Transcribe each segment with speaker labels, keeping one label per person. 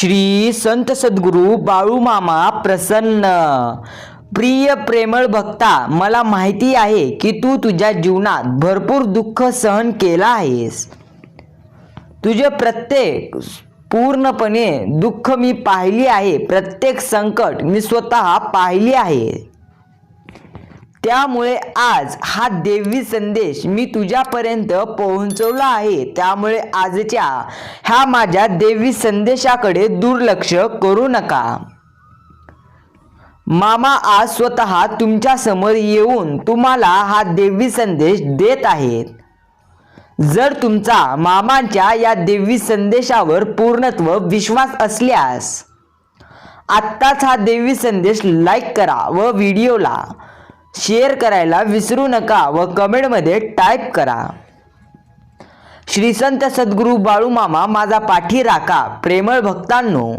Speaker 1: श्री संत सद्गुरू बाळूमामा प्रसन्न. प्रिय प्रेमळ भक्ता मला माहिती आहे की तू तुझ्या जीवनात भरपूर दुःख सहन केला आहेस. तुझे प्रत्येक पूर्णपणे दुःख मी पाहिली आहे. प्रत्येक संकट मी स्वतः पाहिली आहे. त्यामुळे आज हा देवी संदेश मी तुझ्यापर्यंत पोहोचवला आहे. त्यामुळे आजच्या ह्या माझ्या देवी संदेशाकडे दुर्लक्ष करू नका. मामा आज स्वतः तुमच्यासमोर येऊन तुम्हाला हा देवी संदेश देत आहेत. जर तुमचा मामांच्या या देवी संदेशावर पूर्णत्व विश्वास असल्यास आत्ताच हा देवी संदेश लाईक करा व व्हिडिओला शेअर करायला विसरू नका व कमेंटमध्ये टाईप करा. श्री संत सद्गुरू बाळूमामा माझा पाठी राखा प्रेमळ भक्तांनो.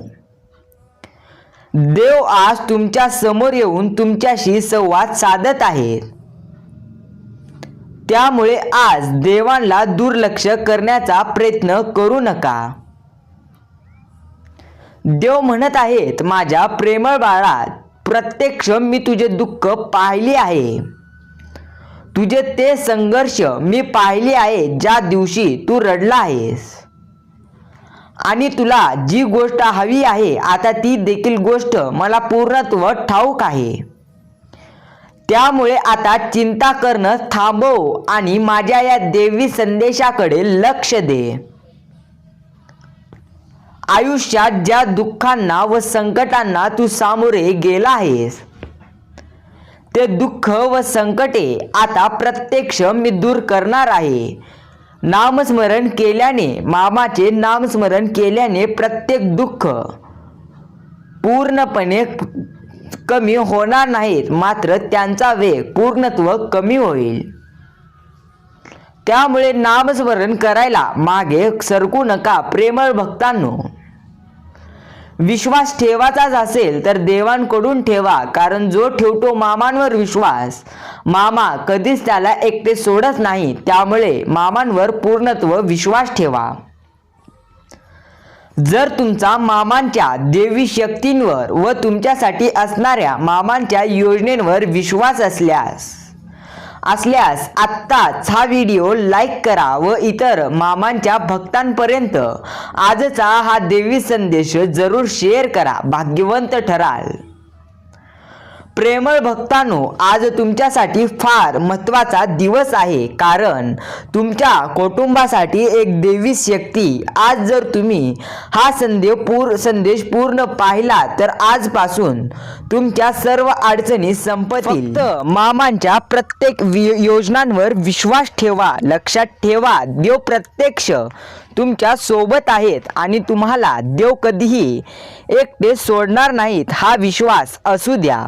Speaker 1: देव आज तुमच्यासमोर येऊन तुमच्याशी संवाद साधत आहेत. त्यामुळे आज देवांना दुर्लक्ष करण्याचा प्रयत्न करू नका. देव म्हणत आहेत माझ्या प्रेमळ बाळा प्रत्यक्ष मी तुझे दुःख पाहिले आहे. तुझे ते संघर्ष मी पाहिले आहे ज्या दिवशी तू रडला आहेस. आणि तुला जी गोष्ट हवी आहे आता ती देखील गोष्ट मला पूर्णत्व ठाऊक आहे. त्यामुळे आता चिंता करणं थांबव आणि माझ्या या देवी संदेशाकडे लक्ष दे. आयुष्यात ज्या दुःखांना व संकटांना तू सामोरे गेला आहेस ते दुःख व संकटे आता प्रत्यक्ष मी दूर करणार आहे. नामस्मरण केल्याने मामाचे नामस्मरण केल्याने प्रत्येक दुःख पूर्णपणे कमी होणार नाहीत मात्र त्यांचा वेग पूर्णत्व कमी होईल. त्यामुळे नामस्मरण करायला मागे सरकू नका प्रेमळ भक्तांनो. विश्वास ठेवाचाच असेल तर देवांकडून ठेवा कारण जो ठेवतो मामांवर विश्वास मामा कधीच त्याला एकटे सोडत नाही त्यामुळे मामांवर पूर्णत्व विश्वास ठेवा. जर तुमचा मामांच्या देवी शक्तींवर व तुमच्यासाठी असणाऱ्या मामांच्या योजनेवर विश्वास असल्यास असल्यास आत्ताच हा व्हिडिओ लाईक करा व इतर मामांच्या भक्तांपर्यंत आजचा हा देवी संदेश जरूर शेअर करा. भाग्यवंत ठराल. प्रेमळ भक्तांनो आज तुमच्यासाठी फार महत्त्वाचा दिवस आहे. कारण तुमच्या कुटुंबासाठी एक देवी शक्ती. आज जर तुम्ही हा संदेश पूर संदेश पूर्ण पाहिला तर आजपासून तुमच्या सर्व अडचणी संपतील. मामांच्या प्रत्येक योजनांवर विश्वास ठेवा लक्षात ठेवा. देव प्रत्यक्ष तुमच्यासोबत आहेत आणि तुम्हाला देव कधीही एकटे सोडणार नाहीत. हा विश्वास असू द्या.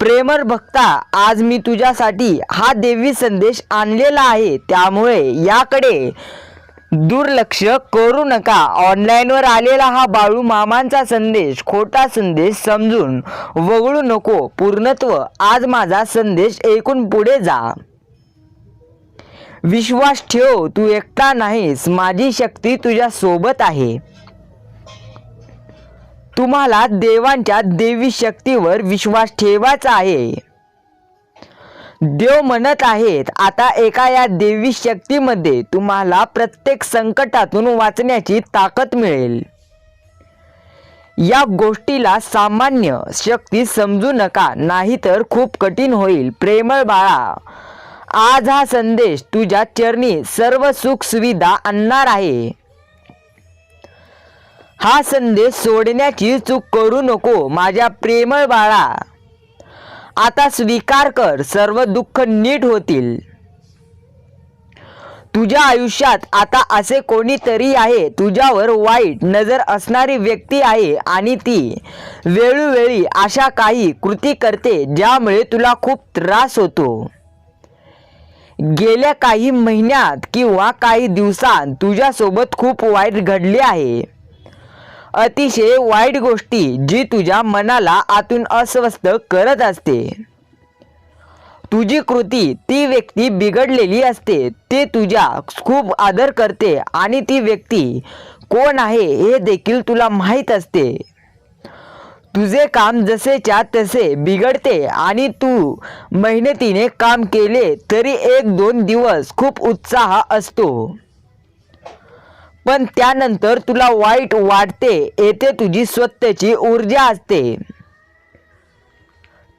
Speaker 1: प्रेमर भक्ता आज मी तुझ्यासाठी हा देवी संदेश आणलेला आहे. त्यामुळे याकडे दुर्लक्ष करू नका. ऑनलाईनवर आलेला हा बाळू मामांचा संदेश खोटा संदेश समजून वगळू नको. पूर्णत्व आज माझा संदेश ऐकून पुढे जा. विश्वास ठेव तू एकटा नाहीस. माझी शक्ती तुझ्या सोबत आहे. तुम्हाला देवांच्या देवी शक्तीवर विश्वास ठेवायचा आहे. देव म्हणत आहेत आता एका या देवी शक्तीमध्ये तुम्हाला प्रत्येक संकटातून वाचण्याची ताकद मिळेल. या गोष्टीला सामान्य शक्ती समजू नका नाहीतर खूप कठीण होईल. प्रेमळ बाळा आज हा संदेश तुझ्या चरणी सर्व सुख सुविधा आणणार आहे. हा संदेश सोडण्याची चूक करू नको माझ्या प्रेमळ बाळा. आता स्वीकार कर सर्व दुःख नीट होतील. तुझ्या आयुष्यात आता असे कोणीतरी आहे तुझ्यावर वाईट नजर असणारी व्यक्ती आहे आणि ती वेळोवेळी अशा काही कृती करते ज्यामुळे तुला खूप त्रास होतो. गेल्या काही महिन्यात किंवा काही दिवसांत तुझ्यासोबत खूप वाईट घडले आहे. अतिशय वाईट गोष्टी जी तुझ्या मनाला आतून अस्वस्थ करत असते. तुझी कृती ती व्यक्ती बिघडलेली असते ते तुझ्या खूप आदर करते आणि ती व्यक्ती कोण आहे हे देखील तुला माहीत असते. तुझे काम जसेच्या तसे बिघडते आणि तू मेहनतीने काम केले तरी एक दोन दिवस खूप उत्साह असतो. पण त्यानंतर तुला वाईट वाटते येथे तुझी स्वतःची ऊर्जा असते.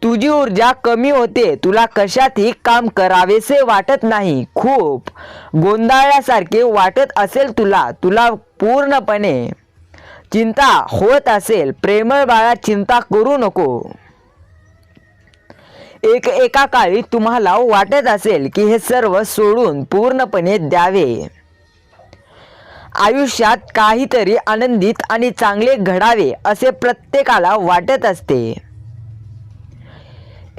Speaker 1: तुझी ऊर्जा कमी होते तुला कशातही काम करावेसे वाटत नाही. खूप गोंधळल्यासारखे वाटत असेल तुला तुला पूर्णपणे चिंता होत असेल. प्रेमळ बाळा चिंता करू नको. एक एका काळी तुम्हाला वाटत असेल की हे सर्व सोडून पूर्णपणे द्यावे. आयुष्यात काहीतरी आनंदित आणि चांगले घडावे असे प्रत्येकाला वाटत असते.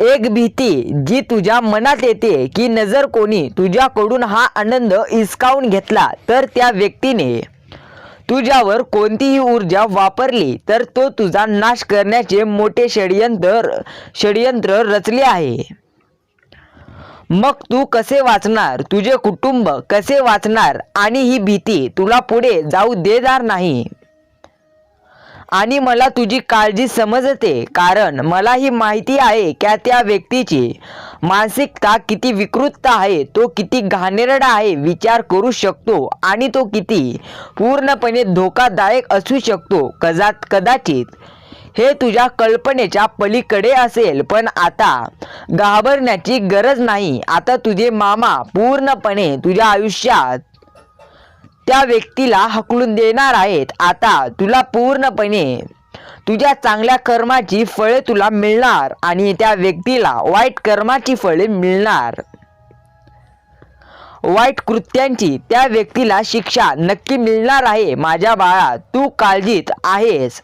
Speaker 1: एक भीती जी तुझ्या मनात येते की नजर कोणी तुझ्याकडून हा आनंद हिसकावून घेतला तर त्या व्यक्तीने तुझ्यावर कोणतीही ऊर्जा वापरली तर तो तुझा नाश करण्याचे मोठे षडयंत्र षडयंत्र रचले आहे. मग तू कसे वाचणार? तुझे कुटुंब कसे वाचणार? आणि ही भीती तुला पुढे जाऊ देणार नाही. आणि मला तुझी काळजी समजते कारण मला ही माहिती आहे की त्या व्यक्तीची मानसिकता किती विकृत आहे तो किती घाणेरडा आहे विचार करू शकतो आणि तो किती पूर्णपणे धोकादायक असू शकतो कदाच कदाचित. हे तुझ्या कल्पनेच्या पलीकडे असेल पण आता घाबरण्याची गरज नाही. आता तुझे मामा पूर्णपणे तुझ्या आयुष्यात त्या व्यक्तीला हकलून देणार आहेत. आता तुला पूर्णपणे तुझ्या चांगल्या कर्माची फळे तुला मिळणार आणि त्या व्यक्तीला वाईट कर्माची फळे मिळणार. वाईट कृत्यांची त्या व्यक्तीला शिक्षा नक्की मिळणार आहे. माझ्या बाळा तू काळजीत आहेस.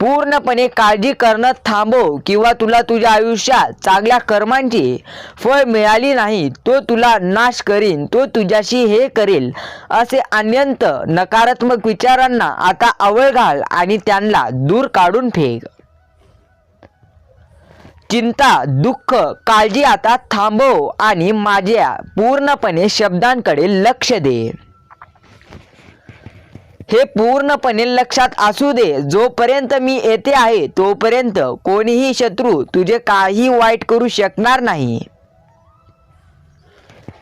Speaker 1: पूर्णपणे काळजी करणं थांबव किंवा तुला तुझ्या आयुष्यात चांगल्या कर्मांची फळ मिळाली नाही तो तुला नाश करीन तो तुझ्याशी हे करेल असे अन्यंत नकारात्मक विचारांना आता आवळ घाल आणि त्यांना दूर काढून फेक. चिंता दुःख काळजी आता थांबव आणि माझ्या पूर्णपणे शब्दांकडे लक्ष दे. हे पूर्णपणे लक्षात असू दे. जोपर्यंत मी येथे आहे तोपर्यंत कोणीही शत्रू तुझे काही वाईट करू शकणार नाही.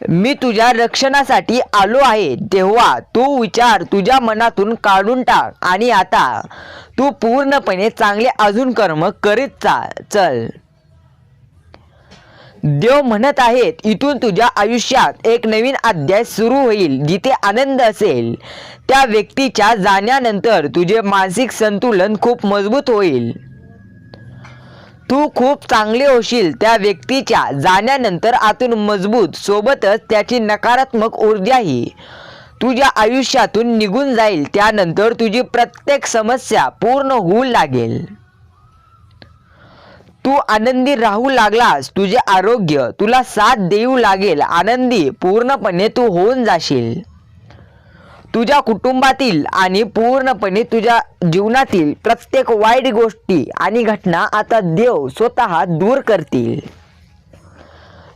Speaker 1: मी तुझ्या रक्षणासाठी आलो आहे. तेव्हा तू विचार तुझ्या मनातून काढून टाक आणि आता तू पूर्णपणे चांगले अजून कर्म करीत चा चल. देव म्हणत आहेत इथून तुझ्या आयुष्यात एक नवीन अध्याय सुरू होईल जिथे आनंद असेल त्या व्यक्तीच्या जाण्यानंतर तुझे मानसिक संतुलन खूप मजबूत होईल. तू खूप चांगले होशील. त्या व्यक्तीच्या जाण्यानंतर आतून मजबूत सोबतच त्याची नकारात्मक ऊर्जाही तुझ्या आयुष्यातून निघून जाईल. त्यानंतर तुझी प्रत्येक समस्या पूर्ण होऊ लागेल. तू आनंदी राहू लागलास तुझे आरोग्य तुला साथ देऊ लागेल आनंदी पूर्णपणे तू होऊन जाशील. तुझ्या कुटुंबातील आणि पूर्णपणे तुझ्या जीवनातील प्रत्येक वाईट गोष्टी आणि घटना आता देव स्वतः दूर करतील.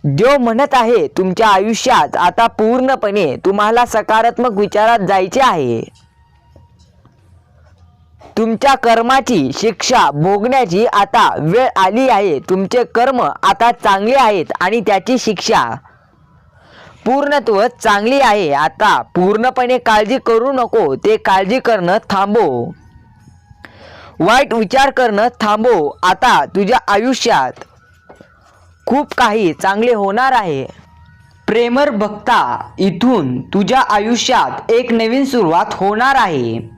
Speaker 1: देव म्हणत आहे तुमच्या आयुष्यात आता पूर्णपणे तुम्हाला सकारात्मक विचारात जायचे आहे. तुमच्या कर्माची शिक्षा भोगण्याची आता वेळ आली आहे. तुमचे कर्म आता चांगले आहेत आणि त्याची शिक्षा पूर्णत्व चांगली आहे. आता पूर्णपणे काळजी करू नको. ते काळजी करणं थांबव वाईट विचार करणं थांबव आता तुझ्या आयुष्यात खूप काही चांगले होणार आहे. प्रेमर बघता इथून तुझ्या आयुष्यात एक नवीन सुरुवात होणार आहे.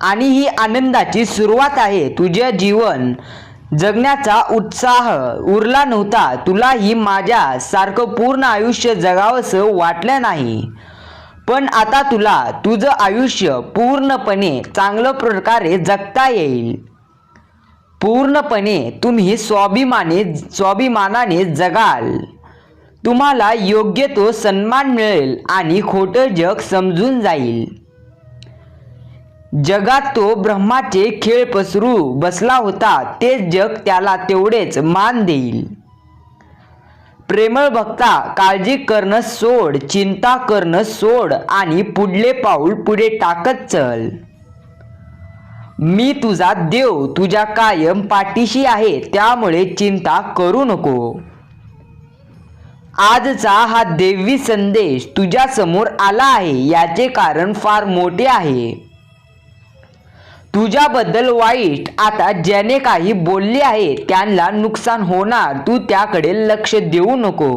Speaker 1: आणि ही आनंदाची सुरुवात आहे. तुझे जीवन जगण्याचा उत्साह उरला नव्हता. तुलाही माझ्या सारखं पूर्ण आयुष्य जगावंसं वाटलं नाही. पण आता तुला तुझं आयुष्य पूर्णपणे चांगल्या प्रकारे जगता येईल. पूर्णपणे तुम्ही स्वाभिमाने स्वाभिमानाने जगाल. तुम्हाला योग्य तो सन्मान मिळेल आणि खोटं जग समजून जाईल. जगात तो ब्रह्माचे खेळ पसरू बसला होता तेच जग त्याला तेवढेच मान देईल. प्रेमळ भक्ता काळजी करणं सोड चिंता करणं सोड आणि पुढले पाऊल पुढे टाकत चल. मी तुझा देव तुझ्या कायम पाठीशी आहे त्यामुळे चिंता करू नको. आजचा हा देवी संदेश तुझ्या समोर आला आहे याचे कारण फार मोठे आहे. तुझ्याबद्दल वाईट. आता ज्याने काही बोलले आहे त्यांना नुकसान होणार. तू त्याकडे लक्ष देऊ नको.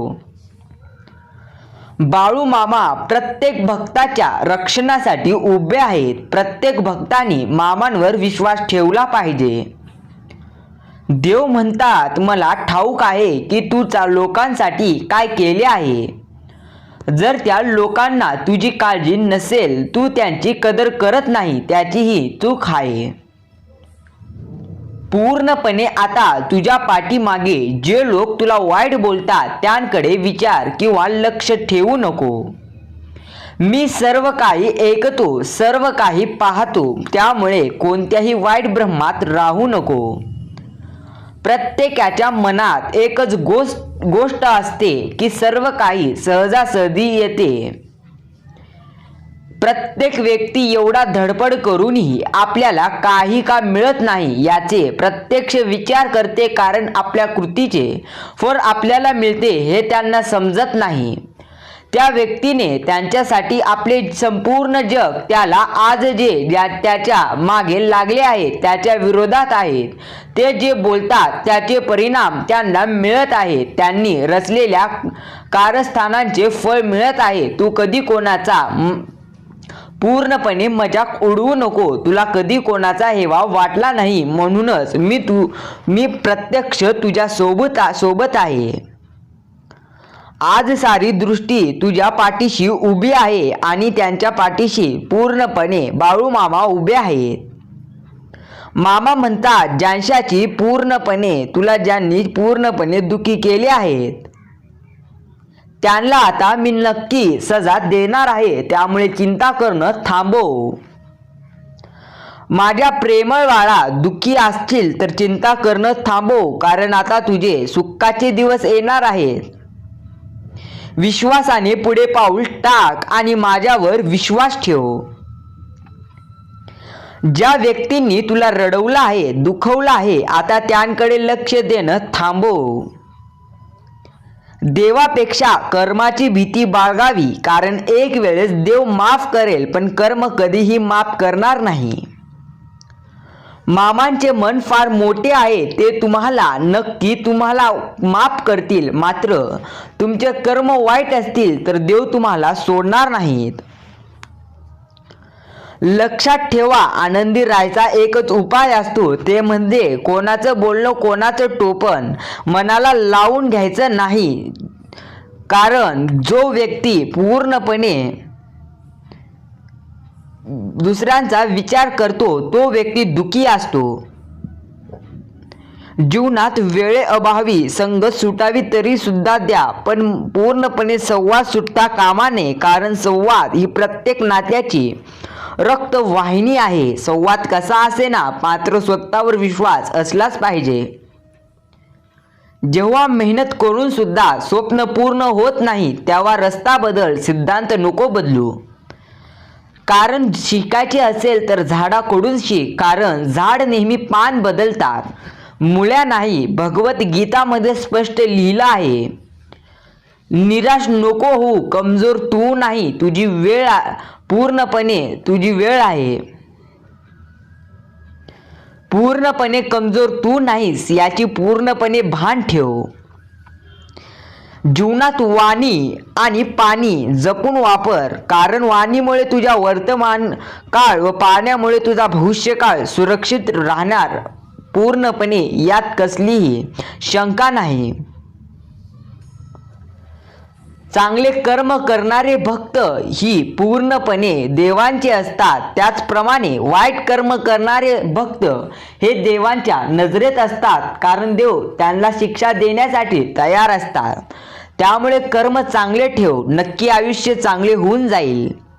Speaker 1: बाळू मामा प्रत्येक भक्ताच्या रक्षणासाठी उभे आहेत. प्रत्येक भक्तानी मामांवर विश्वास ठेवला पाहिजे. देव म्हणतात मला ठाऊक आहे की तू चा लोकांसाठी काय केले आहे? जर त्या लोकांना तुझी काळजी नसेल तू त्यांची कदर करत नाही त्याचीही चूक आहे. पूर्णपणे आता तुझ्या पाठीमागे जे लोक तुला वाईट बोलतात त्यांकडे विचार किंवा लक्ष ठेवू नको. मी सर्व काही ऐकतो सर्व काही पाहतो त्यामुळे कोणत्याही वाईट भ्रमात राहू नको. प्रत्येकाच्या मनात एकच गोष्ट गोष्ट असते की सर्व काही सहजासहजी येते. प्रत्येक व्यक्ती एवढा धडपड करूनही आपल्याला काही का मिळत नाही याचे प्रत्यक्ष विचार करते कारण आपल्या कृतीचे फळ आपल्याला मिळते हे त्यांना समजत नाही. त्या व्यक्तीने त्यांच्यासाठी आपले संपूर्ण जग त्याला आज जे ज्या त्याच्यामागे लागले आहेत त्याच्या विरोधात आहेत ते जे बोलतात त्याचे परिणाम त्यांना मिळत आहेत त्यांनी रचलेल्या कारस्थानांचे फळ मिळत आहे. तू कधी कोणाचा पूर्णपणे मजाक उडवू नको. तुला कधी कोणाचा हेवा वाटला नाही. म्हणूनच मी तू मी प्रत्यक्ष तुझ्या सोबत सोबत आहे. आज सारी दृष्टी तुझ्या पाठीशी उभी आहे आणि त्यांच्या पाठीशी पूर्णपणे बाळू मामा उभे आहेत. मामा म्हणतात ज्यांशाची पूर्णपणे तुला ज्यांनी पूर्णपणे दुखी केले आहेत त्यांना आता मी नक्की सजा देणार आहे त्यामुळे चिंता करणं थांबव. माझ्या प्रेमळ बाळा दुःखी असतील तर चिंता करणं थांबव कारण आता तुझे सुखाचे दिवस येणार आहेत. विश्वासाने पुढे पाऊल टाक आणि माझ्यावर विश्वास ठेव. ज्या व्यक्तींनी तुला रडवलं आहे दुखवलं आहे आता त्यांकडे लक्ष देणं थांबव. देवापेक्षा कर्माची भीती बाळगावी कारण एक वेळेस देव माफ करेल पण कर्म कधीही माफ करणार नाही. मामांचे मन फार मोठे आहे ते तुम्हाला नक्की तुम्हाला माफ करतील. मात्र तुमचे कर्म वाईट असतील तर देव तुम्हाला सोडणार नाहीत. लक्षात ठेवा आनंदी राहायचा एकच उपाय असतो. ते म्हणजे कोणाचं बोलणं कोणाचं टोपण मनाला लावून घ्यायचं नाही. कारण जो व्यक्ती पूर्णपणे दुसऱ्यांचा विचार करतो तो व्यक्ती दुखी असतो. जीवनात वेळेअभावी संगत सुटावी तरी सुद्धा द्या पण पूर्णपणे संवाद सुटता कामा नये कारण संवाद ही प्रत्येक नात्याची रक्तवाहिनी आहे. संवाद कसा असे ना मात्र स्वतःवर विश्वास असलाच पाहिजे. जेव्हा मेहनत करून सुद्धा स्वप्न पूर्ण होत नाही तेव्हा रस्ता बदल सिद्धांत नको बदलू. कारण शिकायचे असेल तर झाडाकडून शिक कारण झाड नेहमी पान बदलतात. मुळ्या नाही भगवद्गीतामध्ये स्पष्ट लिहिलं आहे. निराश नको हो कमजोर तू नाही तुझी वेळ आ- पूर्णपणे तुझी वेळ आहे. पूर्णपणे कमजोर तू नाहीस याची पूर्णपणे भान ठेव. जीवनात वाणी आणि पाणी जपून वापर. कारण वाणीमुळे तुझ्या वर्तमान काळ व पाण्यामुळे तुझा भविष्यकाळ सुरक्षित राहणार. पूर्णपणे यात कसलीही शंका नाही. चांगले कर्म करणारे भक्त ही पूर्णपणे देवांचे असतात. त्याचप्रमाणे वाईट कर्म करणारे भक्त हे देवांच्या नजरेत असतात. कारण देव त्यांना शिक्षा देण्यासाठी तयार असतात. त्यामुळे कर्म चांगले ठेव नक्की आयुष्य चांगले होऊन जाईल.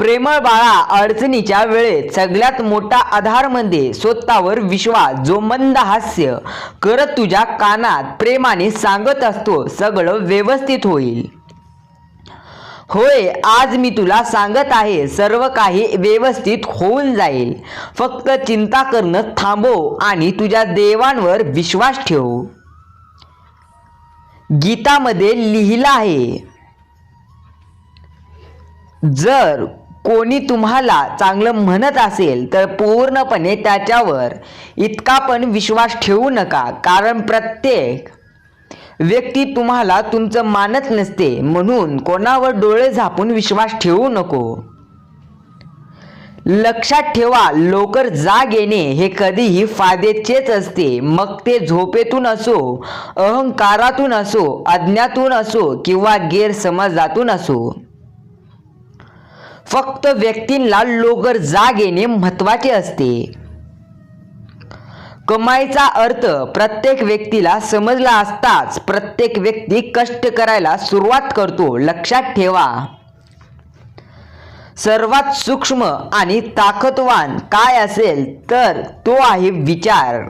Speaker 1: प्रेमळ बाळा अडचणीच्या वेळेत सगळ्यात मोठा आधार म्हणजे स्वतःवर विश्वास जो मंद हास्य करत तुझ्या कानात प्रेमाने सांगत असतो सगळं व्यवस्थित होईल. होय आज मी तुला सांगत आहे सर्व काही व्यवस्थित होऊन जाईल. फक्त चिंता करणं थांबव आणि तुझ्या देवांवर विश्वास ठेव. गीतामध्ये लिहिलं आहे जर कोणी तुम्हाला चांगलं म्हणत असेल तर पूर्णपणे त्याच्यावर इतका पण विश्वास ठेवू नका. कारण प्रत्येक व्यक्ती तुम्हाला तुमचं मानत नसते म्हणून कोणावर डोळे झापून विश्वास ठेवू नको. लक्षात ठेवा लवकर जाग येणे हे कधीही फायद्याचेच असते. मग ते झोपेतून असो अहंकारातून असो अज्ञातून असो किंवा गैरसमजातून असो. फक्त व्यक्तींना लोगर जाग येणे महत्त्वाचे असते. कमाईचा अर्थ प्रत्येक व्यक्तीला समजला असताच प्रत्येक व्यक्ती कष्ट करायला सुरुवात करतो लक्षात ठेवा. सर्वात सूक्ष्म आणि ताकदवान काय असेल तर तो आहे विचार.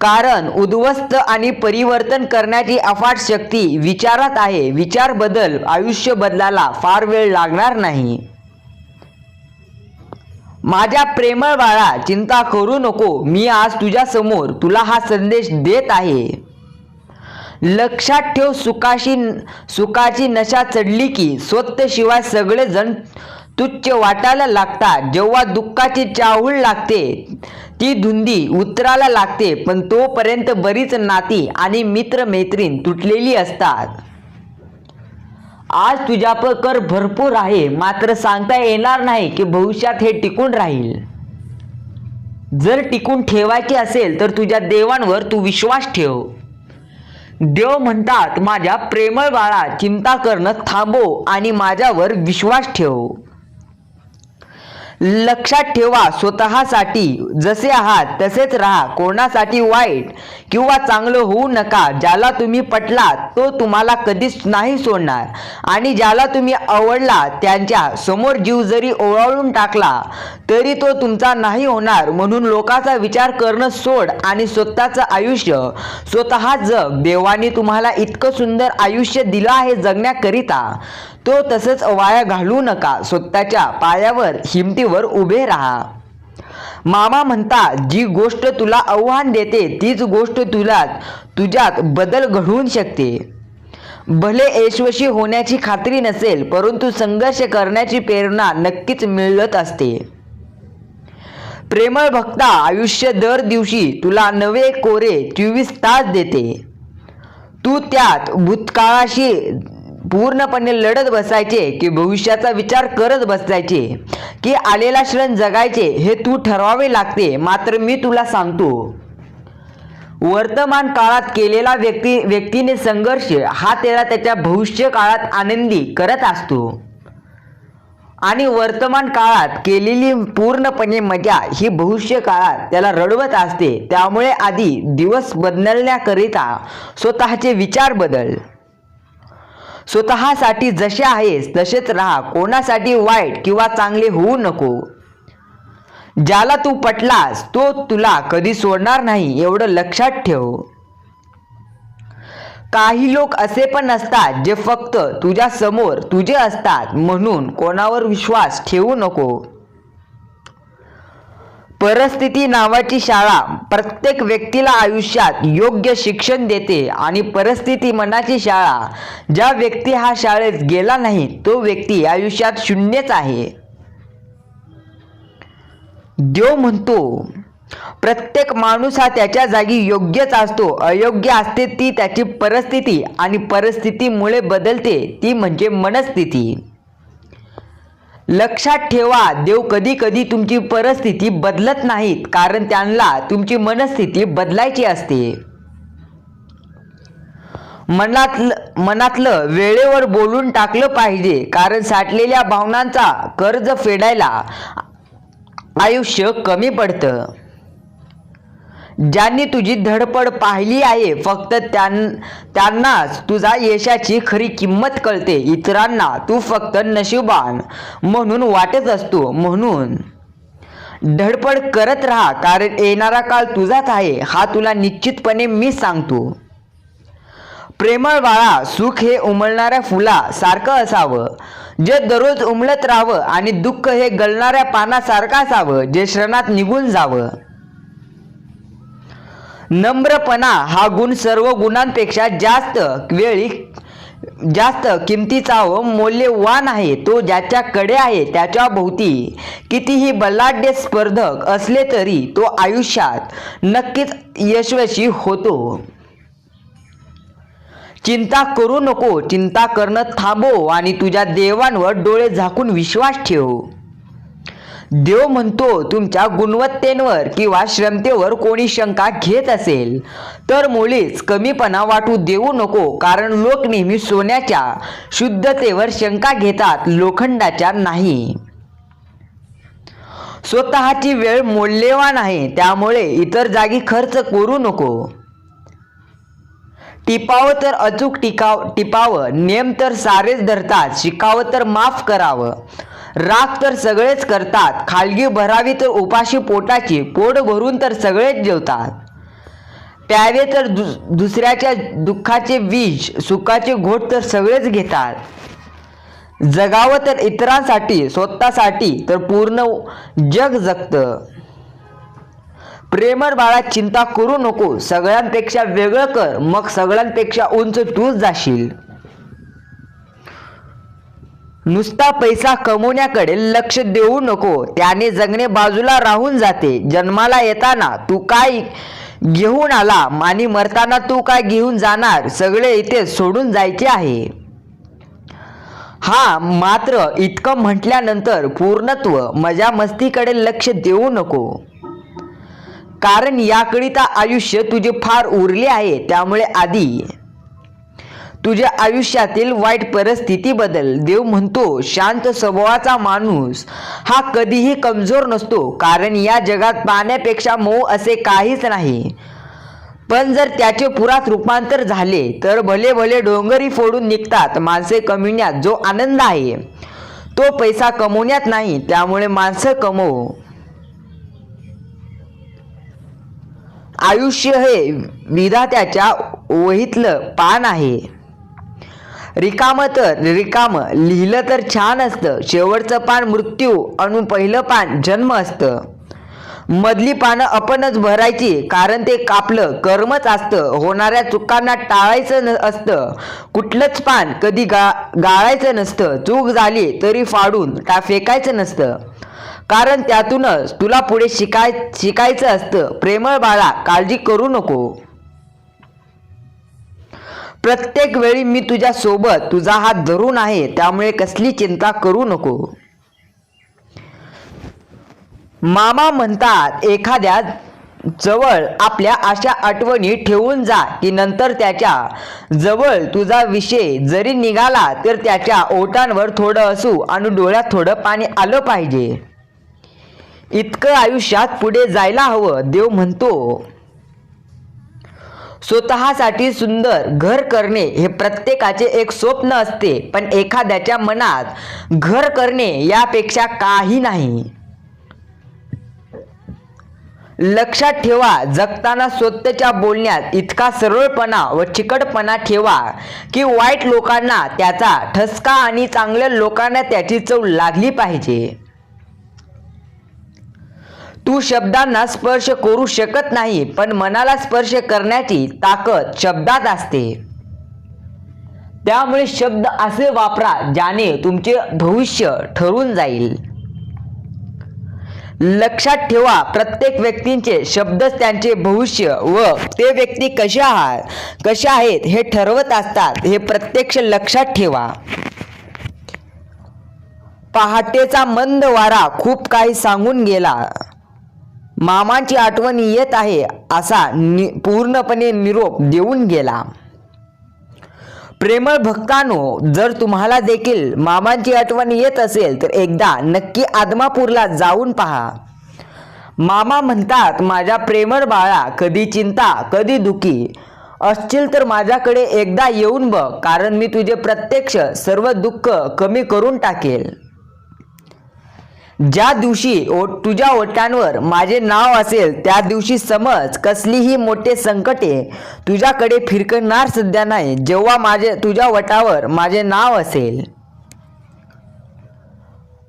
Speaker 1: कारण उद्ध्वस्त आणि परिवर्तन करण्याची अफाट शक्ती विचारात आहे. विचार बदल आयुष्य बदलाला फार वेळ लागणार नाही. माझ्या प्रेमळ बाळा चिंता करू नको. मी आज तुझ्या समोर तुला हा संदेश देत आहे. लक्षात ठेव सुखाशी सुखाची नशा चढली की स्वतःशिवाय सगळेजण तुच्छ वाटायला लागतात. जेव्हा दुःखाची चाहूल लागते ती धुंदी उत्तराला लागते पण तोपर्यंत बरीच नाती आणि मित्र मैत्रीण तुटलेली असतात. आज तुझ्या कर भरपूर आहे मात्र सांगता येणार नाही की भविष्यात हे टिकून राहील. जर टिकून ठेवायचे असेल तर तुझ्या देवांवर तू विश्वास ठेव. देव म्हणतात माझ्या प्रेमळ बाळा चिंता करणं थांबव आणि माझ्यावर विश्वास ठेव. लक्षात ठेवा स्वतःसाठी जसे आहात तसेच राहा. कोणासाठी वाईट किंवा चांगलं होऊ नका. ज्याला तुम्ही पटला तो तुम्हाला कधीच नाही सोडणार. आणि ज्याला तुम्ही आवडला त्यांच्यासमोर जीव जरी ओवाळून टाकला तरी तो तुमचा नाही होणार. म्हणून लोकांचा विचार करणं सोड आणि स्वतःचं आयुष्य स्वतः जग देवाने तुम्हाला इतकं सुंदर आयुष्य दिलं आहे जगण्याकरिता. तो तसंच वाया घालू नका. स्वतःच्या पायावर हिमतीवर उभे राहा. मामा म्हणता जी गोष्ट तुला आव्हान देते तीच गोष्ट तुला तुझ्यात बदल घडवून शकते. भले यशस्वी होण्याची खात्री नसेल परंतु संघर्ष करण्याची प्रेरणा नक्कीच मिळत असते. प्रेमळ भक्ता आयुष्य दर दिवशी तुला नवे कोरे चोवीस तास देते. तू त्यात भूतकाळाशी पूर्णपणे लढत बसायचे की भविष्याचा विचार करत बसायचे की आलेला क्षण जगायचे हे तू ठरवावे लागते. मात्र मी तुला सांगतो वर्तमान काळात केलेला व्यक्ती व्यक्तीने संघर्ष हा त्याला त्याच्या भविष्य काळात आनंदी करत असतो. आणि वर्तमान काळात केलेली पूर्णपणे मजा ही भविष्य काळात त्याला रडवत असते. त्यामुळे आधी दिवस बदलण्याकरिता स्वतःचे विचार बदल. स्वतःसाठी जसे आहेस तसेच राहा. कोणासाठी वाईट किंवा चांगले होऊ नको. ज्याला तू पटलास तो तुला कधी सोडणार नाही एवढं लक्षात ठेव. काही लोक असे पण असतात जे फक्त तुझ्या समोर तुझे असतात म्हणून कोणावर विश्वास ठेवू नको. परिस्थिती नावाची शाळा प्रत्येक व्यक्तीला आयुष्यात योग्य शिक्षण देते आणि परिस्थिती मनाची शाळा. ज्या व्यक्ती हा शाळेत गेला नाही तो व्यक्ती आयुष्यात शून्यच आहे. देव म्हणतो प्रत्येक माणूस हा त्याच्या जागी योग्यच असतो. अयोग्य असते ती त्याची परिस्थिती आणि परिस्थितीमुळे बदलते. ती म्हणजे मनस्थिती. लक्षात ठेवा देव कधी कधी तुमची परिस्थिती बदलत नाहीत कारण त्यांना तुमची मनस्थिती बदलायची असते. मनातलं मनातलं वेळेवर बोलून टाकलं पाहिजे कारण साठलेल्या भावनांचा कर्ज फेडायला आयुष्य कमी पडतं. ज्यांनी तुझी धडपड पाहिली आहे फक्त त्यां त्यांनाच तुझा यशाची खरी किंमत कळते. इतरांना तू फक्त नशिबान म्हणून वाटत असतो. म्हणून धडपड करत राहा कारण येणारा काळ तुझाच आहे. हा तुला निश्चितपणे मी सांगतो. प्रेमळ बाळा सुख हे उमलणाऱ्या फुला सारखं असावं. जे दररोज उमलत राहावं आणि दुःख हे गलणाऱ्या पानासारखं असावं जे क्षणात निघून जावं. नम्रपणा हा गुण सर्व गुणांपेक्षा जास्त वेळी जास्त किमतीचा व मौल्यवान आहे. तो ज्याच्याकडे आहे त्याच्या भोवती कितीही बलाढ्य स्पर्धक असले तरी तो आयुष्यात नक्कीच यशस्वी होतो. चिंता करू नको चिंता करणं थांबव आणि तुझ्या देवांवर डोळे झाकून विश्वास ठेव. देव म्हणतो तुमच्या गुणवत्तेवर किंवा श्रमतेवर कोणी शंका घेत असेल तर मुळीच कमीपणा वाटू देऊ नको कारण लोक नेहमी सोन्याच्या शुद्धतेवर शंका घेतात लोखंडाच्या नाही. स्वतःची वेळ मौल्यवान आहे त्यामुळे इतर जागी खर्च करू नको. टिपावं तर अचूक टिकाव टिपावं नेम तर सारेच धरतात शिकावं तर माफ करावं. राग तर सगळेच करतात. खालगी भरावी तर उपाशी पोटाची. पोट भरून तर सगळेच जेवतात. प्यावे तर दु दुसऱ्याच्या दुःखाचे विष सुखाचे घोट तर सगळेच घेतात. जगावं तर इतरांसाठी स्वतःसाठी तर पूर्ण जग जगतं. प्रेमळ बाळा चिंता करू नको. सगळ्यांपेक्षा वेगळं कर. मग सगळ्यांपेक्षा उंच तूच जाशील. नुसता पैसा कमवण्याकडे लक्ष देऊ नको. त्याने जगणे बाजूला राहून जाते. जन्माला येताना तू काय घेऊन आला? आणि मरताना तू काय घेऊन जाणार? सगळे इथे सोडून जायचे आहे. हा मात्र इतकं म्हटल्यानंतर पूर्णत्व मजा मस्तीकडे लक्ष देऊ नको. कारण याकरिता आयुष्य तुझे फार उरले आहे. त्यामुळे आधी तुझ्या आयुष्यातील वाईट परिस्थिती बदल. देव म्हणतो शांत स्वभावाचा माणूस हा कधीही कमजोर नसतो कारण या जगात पाण्यापेक्षा मऊ असे काहीच नाही. पण जर त्याचे पुरात रूपांतर झाले तर भले भले डोंगरी फोडून निघतात माणसे कमविण्यात जो आनंद आहे तो पैसा कमवण्यात नाही त्यामुळे माणसं कमवू. आयुष्य हे विधात्याच्या वहीतलं पान आहे. रिकाम तर रिकाम. लिहिलं तर छान असतं. शेवटचं पान मृत्यू आणि पहिलं पान जन्म असतं. मधली पानं आपणच भरायची कारण ते कापलं कर्मच असतं. होणाऱ्या चुकांना टाळायचं न असतं. कुठलंच पान कधी गा गाळायचं नसतं. चूक झाली तरी फाडून टा फेकायचं नसतं. कारण त्यातूनच तुला पुढे शिकाय शिकायचं असतं. प्रेमळ बाळा काळजी करू नको. प्रत्येक वेळी मी तुझ्या सोबत तुझा हात धरून आहे त्यामुळे कसली चिंता करू नको. मामा म्हणतात एखाद्या जवळ आपल्या अशा आठवणी ठेवून जा की नंतर त्याच्याजवळ तुझा विषय जरी निघाला तर त्याच्या ओटांवर थोडं असू आणि डोळ्यात थोडं पाणी आलं पाहिजे. इतकं आयुष्यात पुढे जायला हवं देव म्हणतो. स्वतःसाठी सुंदर घर करणे हे प्रत्येकाचे एक स्वप्न असते पण एखाद्याच्या मनात घर करणे यापेक्षा काही नाही. लक्षात ठेवा जगताना स्वतःच्या बोलण्यात इतका सरळपणा व चिकटपणा ठेवा की वाईट लोकांना त्याचा ठसका आणि चांगल्या लोकांना त्याची चव लागली पाहिजे. तू शब्दांना स्पर्श करू शकत नाही पण मनाला स्पर्श करण्याची ताकद शब्दात असते. त्यामुळे शब्द असे वापरा ज्याने तुमचे भविष्य ठरून जाईल. लक्षात ठेवा प्रत्येक व्यक्तींचे शब्दच त्यांचे भविष्य व ते व्यक्ती कशा आहात कसे आहेत हे ठरवत असतात हे प्रत्यक्ष लक्षात ठेवा. पहाटेचा मंद वारा खूप काही सांगून गेला. मामांची आठवण येत आहे असा नि पूर्णपणे निरोप देऊन गेला. प्रेमळ भक्तांनो जर तुम्हाला देखील मामांची आठवण येत असेल तर एकदा नक्की आदमापूरला जाऊन पहा. मामा म्हणतात माझ्या प्रेमळ बाळा कधी चिंता कधी दुखी. असतील तर माझ्याकडे एकदा येऊन बघ कारण मी तुझे प्रत्यक्ष सर्व दुःख कमी करून टाकेल. ज्या दिवशी ओट तुझ्या ओठांवर माझे नाव असेल त्या दिवशी समज कसलीही मोठे संकटे तुझ्याकडे फिरकणार सध्या नाही जेव्हा माझे तुझ्या वटावर माझे नाव असेल.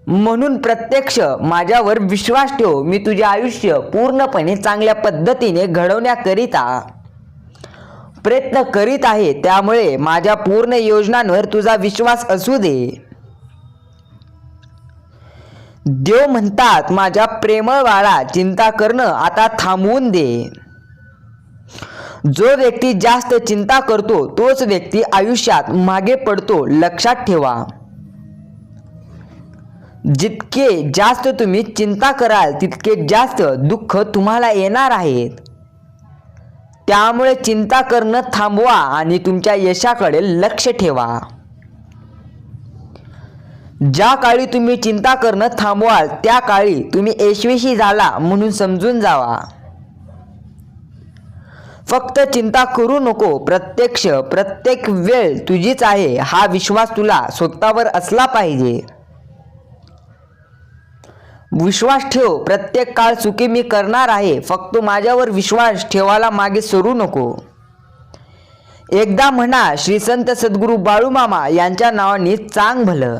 Speaker 1: म्हणून प्रत्यक्ष माझ्यावर विश्वास ठेव मी तुझे आयुष्य पूर्णपणे चांगल्या पद्धतीने घडवण्याकरिता प्रयत्न करीत आहे त्यामुळे माझ्या पूर्ण योजनांवर तुझा विश्वास असू दे. देव म्हणतात माझ्या प्रेमळ बाळा चिंता करणं आता थांबवून दे. जो व्यक्ती जास्त चिंता करतो तोच व्यक्ती आयुष्यात मागे पडतो लक्षात ठेवा. जितके जास्त तुम्ही चिंता कराल तितके जास्त दुःख तुम्हाला येणार आहेत. त्यामुळे चिंता करणं थांबवा आणि तुमच्या यशाकडे लक्ष ठेवा. ज्या काळी तुम्ही चिंता करणं थांबवाल त्या काळी तुम्ही यशस्वी झाला म्हणून समजून जावा. फक्त चिंता करू नको प्रत्यक्ष प्रत्येक वेळ तुझीच आहे हा विश्वास तुला स्वतःवर असला पाहिजे. विश्वास ठेव प्रत्येक काळ चुकी मी करणार आहे फक्त माझ्यावर विश्वास ठेवायला मागे सरू नको. एकदा म्हणा श्री संत सद्गुरू बाळूमामा यांच्या नावाने चांग भलं.